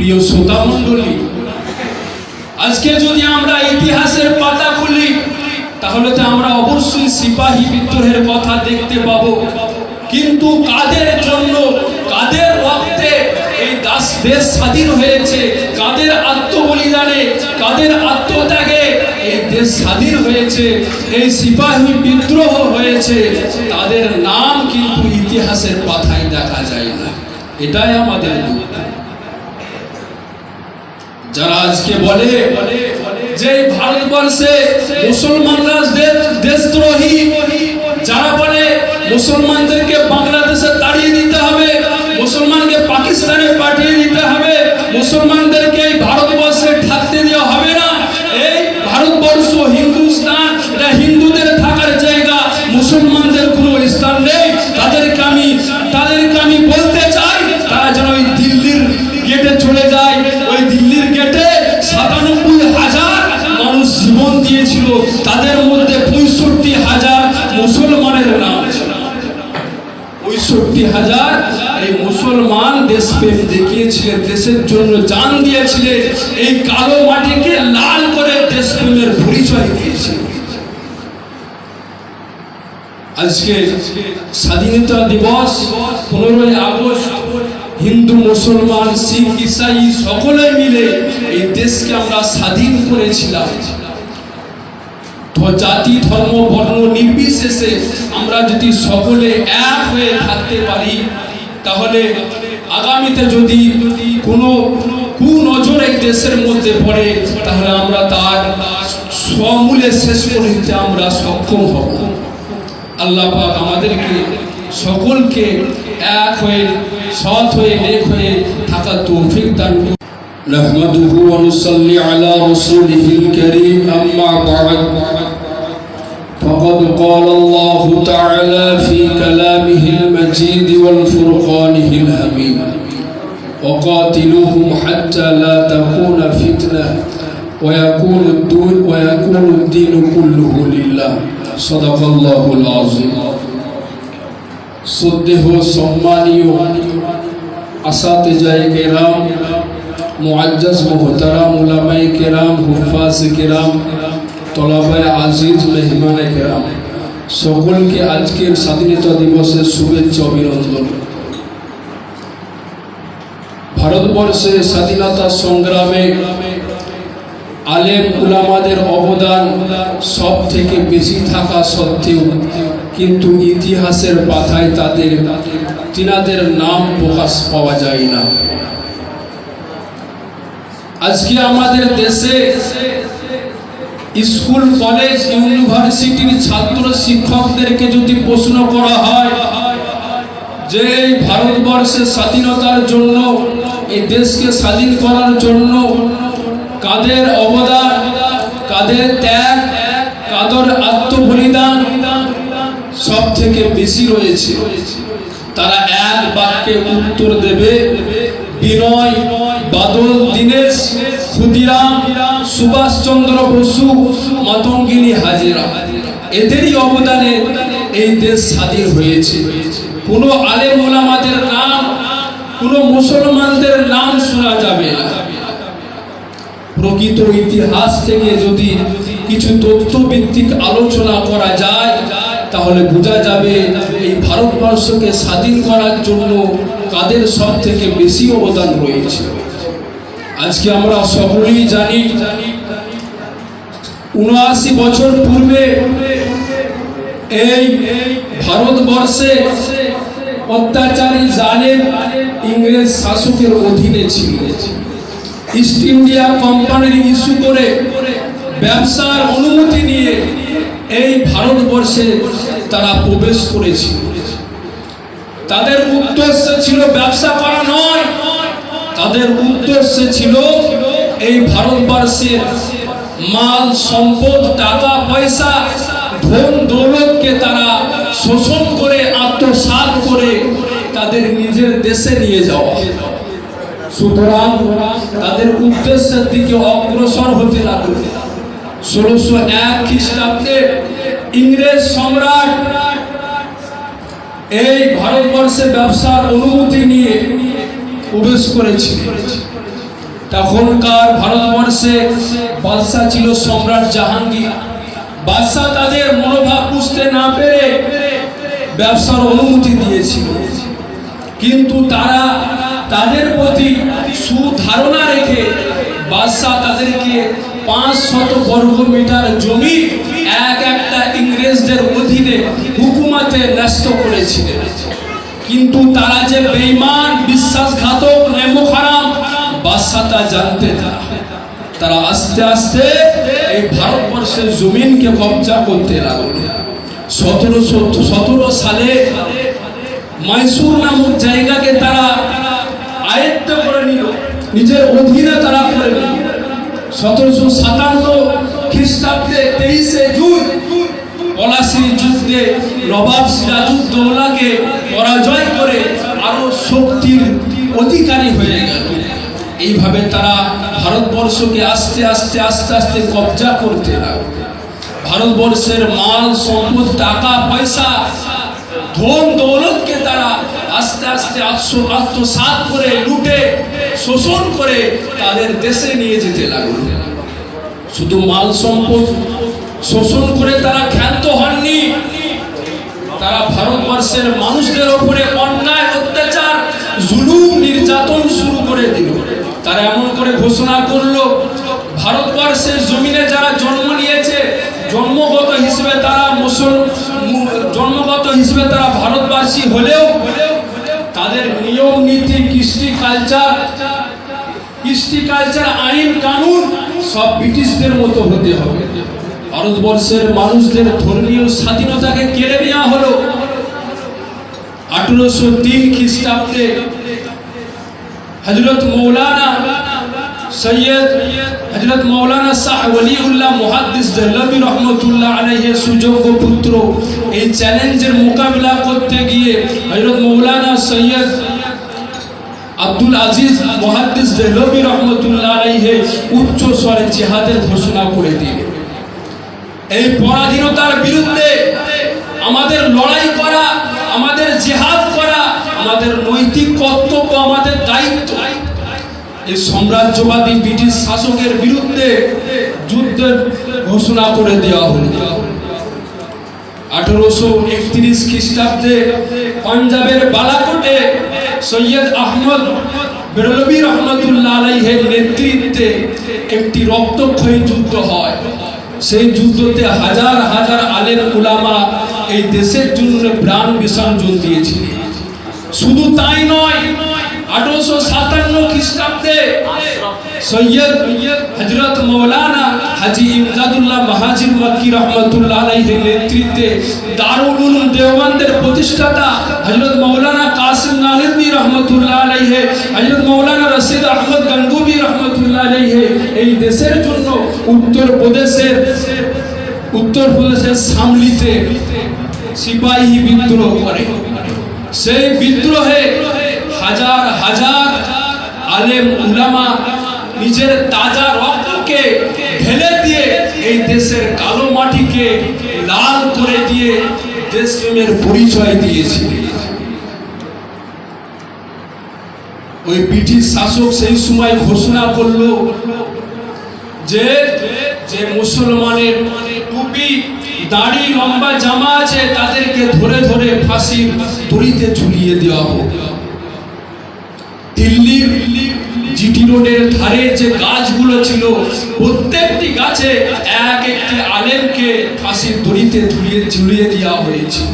প্রিয় শ্রোতা মণ্ডলী, আজকে যদি আমরা ইতিহাসের পাতা খুলি, তাহলে তো আমরা অবশ্যই সিপাহী বিদ্রোহের কথা দেখতে পাব। কিন্তু কাদের জন্য, কাদের রক্তে এই দাস দেশ স্বাধীন হয়েছে, কাদের আত্মবলিদানে, কাদের আত্মত্যাগে এই দেশ স্বাধীন হয়েছে, এই সিপাহী বিদ্রোহ হয়েছে, তাদের নাম কিন্তু ইতিহাসের পাতায় দেখা যায় না। এটাই আমাদের দুঃখ। যারা আজকে বলে যে ভারতবর্ষে মুসলমানরা দেশ- দেশদ্রোহী, যারা বলে মুসলমানদেরকে বাংলাদেশে তাড়িয়ে দিতে হবে, মুসলমানকে পাকিস্তানে পাঠিয়ে দিতে হবে মুসলমানদেরকে স্বাধীনতা দিবস, পনেরোই আগস্ট, হিন্দু, মুসলমান, শিখ, ইসাই সকলে মিলে এই দেশকে আমরা স্বাধীন করেছিলাম। জাতি, ধর্ম, বর্ণ নির্বিশেষে আমরা যদি সকলে এক হয়ে থাকতে পারি, তাহলে আগামীতে যদি কোনো কুনজর এই দেশের মধ্যে পড়ে, তাহলে আমরা তার সমূলে শেষ করে আমরা সক্ষম হব আল্লাহ পাক আমাদেরকে সকলকে এক হয়ে, সৎ হয়ে, নেক হয়ে থাকার তৌফিক দান। نحمده ونصلي على رسوله الكريم أما بعد فقد قال الله تعالى في كلامه المجيد والفرقانه الحميد وقاتلوهم حتى لا تكون فتنة ويكون الدين ويكون الدين كله لله صدق الله العظيم শ্রদ্ধেহ সম্মানীয় আসাতে যায় কেরাম মুআজ্জাজ, মোহতারাম উলামাই কেরাম, হুফাজ কেরাম তলাবায় আজিজ, মেহমানে কেরাম। সকলকে আজকের স্বাধীনতা দিবসের শুভেচ্ছা, অভিনন্দন। ভারতবর্ষে স্বাধীনতা সংগ্রামে আলেম উলামাদের অবদান সব থেকে বেশি থাকা সত্ত্বেও কিন্তু ইতিহাসের পাতায় তাদের, তিনাদের নাম প্রকাশ পাওয়া যায় না। আজকে আমাদের দেশে স্কুল, কলেজ, ইউনিভার্সিটির ছাত্র শিক্ষকদেরকে যদি প্রশ্ন করা হয় যে ভারতবর্ষের স্বাধীনতার জন্য, এই দেশকে স্বাধীন করার জন্য কাদের অবদান, কাদের ত্যাগ, কাদের আত্মবলিদান সব থেকে বেশি রয়েছে? তারা এক বাক্যে উত্তর দেবে বিনয় বাদল, দীনেশ, ক্ষুদিরাম, সুভাষচন্দ্র বসু, মাতঙ্গিনী হাজেরা। এদেরই অবদানে এই দেশ স্বাধীন হয়েছে। কোনো নাম, কোনো মুসলমানদের নাম শোনা যাবে প্রকৃত ইতিহাস থেকে যদি কিছু তথ্যভিত্তিক আলোচনা করা যায়, তাহলে বোঝা যাবে এই ভারতবর্ষকে স্বাধীন করার জন্য কাদের সব থেকে বেশি অবদান রয়েছে? আজকে আমরা সকলেই জানি, উনআশি বছর পূর্বে এই ভারতবর্ষে অত্যাচারী জালেম ইংরেজ শাসকের অধীনে ছিল। ইস্ট ইন্ডিয়া কোম্পানির ইস্যু করে ব্যবসার অনুমতি নিয়ে এই ভারতবর্ষে তারা প্রবেশ করেছিল। তাদের উদ্দেশ্য ছিল ব্যবসা করা নয়। তাদের উদ্দেশ্য ছিল এই ভারতবর্ষের মাল, সম্পদ, টাকা, পয়সা, ধন দৌলতকে তারা শোষণ করে, আত্মসাৎ করে তাদের নিজের দেশে নিয়ে যাওয়া। সুতরাং তাদের উদ্দেশ্যের দিকে অগ্রসর হতে লাগল। ষোলোশো এক খ্রিস্টাব্দে ইংরেজ সম্রাট এই ভারতবর্ষে ব্যবসার অনুমতি নিয়ে প্রবেশ করেছিল তখনকার ভারতবর্ষে বাদশাহ ছিল সম্রাট জাহাঙ্গীর। বাদশাহ তাদের মনোভাব বুঝতে না পেরে ব্যবসার অনুমতি দিয়েছিল। কিন্তু তারা তাদের প্রতি সুধারণা রেখে বাদশাহ তাদেরকে পাঁচ শত বর্গ মিটার জমি এক একটা ইংরেজদের অধীনে হুকুমাতে ন্যস্ত করেছিলেন। কিন্তু তারা যে বেঈমান, বিশ্বাসঘাতক, নেমো খারাম বাদশাহ তা জানতেন না। তারা আস্তে আস্তে এই ভারতবর্ষের জমিনকে কবজা করতে লাগল। সতেরোশো, সতেরো সালে মাইসুর নামক জায়গাকে তারা আয়ত্ত করে নিল। নিজের অধীনে তারা করে নিল। সতেরোশো সাতান্ন খ্রিস্টাব্দে তেইশে জুন পলাশির যুদ্ধে নবাব সিরাজউদ্দৌলাকে পরাজয় করে আরও শক্তির অধিকারী হয়ে গেল। এইভাবে তারা ভারতবর্ষকে আস্তে আস্তে আস্তে আস্তে কবজা করতে লাগল। ভারতবর্ষের মাল, সম্পদ, টাকা, পয়সা, ধন, দৌলতকে তারা আস্তে আস্তে আত্ম, আত্মসাৎ করে, লুটে, শোষণ করে তাদের দেশে নিয়ে যেতে লাগল। শুধু মাল, সম্পদ শোষণ করে তারা ভারতবর্ষের মানুষদের ওপরে অন্যায়, অত্যাচার, জুলুম, নির্যাতন শুরু করে দিল। তারা এমন করে ঘোষণা করল, ভারতবর্ষের জমিনে যারা জন্ম নিয়েছে, জন্মগত হিসেবে তারা মুসল জন্মগত হিসেবে তারা ভারতবাসী হলেও তাদের নিয়ম, নীতি, কৃষ্টি কালচার কৃষ্টি কালচার, আইন, কানুন সব ব্রিটিশদের মতো হতে হবে। ভারতবর্ষের মানুষদের ধর্মীয় স্বাধীনতাকে আঠেরোশো তিন খ্রিস্টাব্দে হজরত মৌলানা সৈয়দ হজরত মৌলানা শাহ ওলিউল্লাহ মুহাদ্দিস দেহলভি রহমতুল্লাহ আলাইহের সুযোগ্য পুত্র। এই চ্যালেঞ্জের মোকাবিলা করতে গিয়ে হজরত মৌলানা সৈয়দ আব্দুল আজিজ মুহাদ্দিস দেহলভি রহমতুল্লাহ আলাইহে উচ্চ স্বরে জিহাদের ঘোষণা করে দিলেন এই পরাধীনতার বিরুদ্ধে আমাদের লড়াই করা আমাদের জেহাদ করা, আমাদের নৈতিক কর্তব্য, আমাদের দায়িত্ব। এই সাম্রাজ্যবাদী ব্রিটিশ শাসকের বিরুদ্ধে যুদ্ধের ঘোষণা করে দেওয়া হলো। আঠারোশো একত্রিশ খ্রিস্টাব্দে পাঞ্জাবের বালাকোটে সৈয়দ আহমদ বেরলবী রহমতুল্লাহ আলাইহের নেতৃত্বে একটি রক্তক্ষয়ী যুদ্ধ হয়। সেই যুদ্ধতে হাজার হাজার আলেম উলামা এই দেশের জন্য প্রাণ বিসর্জন দিয়েছিলেন শুধু তাই নয়, আঠারোশো সাতান্ন খ্রিস্টাব্দে সৈয়দ হজরত মৌলানা হাজি ইমদাদুল্লাহ মাহাজির মক্কি রহমতুল্লাহ আলাইহির নেতৃত্বে দারুল উলুম দেওবন্দের প্রতিষ্ঠাতা হজরত মৌলানা কাসিম নালিন্দি রহমতুল্লাহ আলাইহে হজরত মৌলানা রশিদ আহমদ গঙ্গুবি রহমতুল্লাহ আলাইহে এই দেশের জন্য উত্তর প্রদেশের উত্তর প্রদেশের সামলিতে সিপাহী বিদ্রোহ করে। সেই বিদ্রোহে হাজার হাজার আলেম উলামা নিজের তাজা রক্তকে ঢেলে দিয়ে এই দেশের কালো মাটিকে লাল করে দিয়ে দেশপ্রেমের পরিচয় দিয়েছিল ওই ব্রিটিশ শাসক সেই সময় ঘোষণা করল যে যে মুসলমানের টুপি দাড়ি লম্বা জামা আছে, তাদেরকে ধরে ধরে ফাঁসির দড়িতে ঝুলিয়ে দেওয়া হোক। দিল্লির জিটি রোডের ধারে যে গাছগুলো ছিল, প্রত্যেকটি গাছে এক একটি আলেমকে ফাঁসির দড়িতে ঝুলিয়ে ঝুলিয়ে দেওয়া হয়েছিল।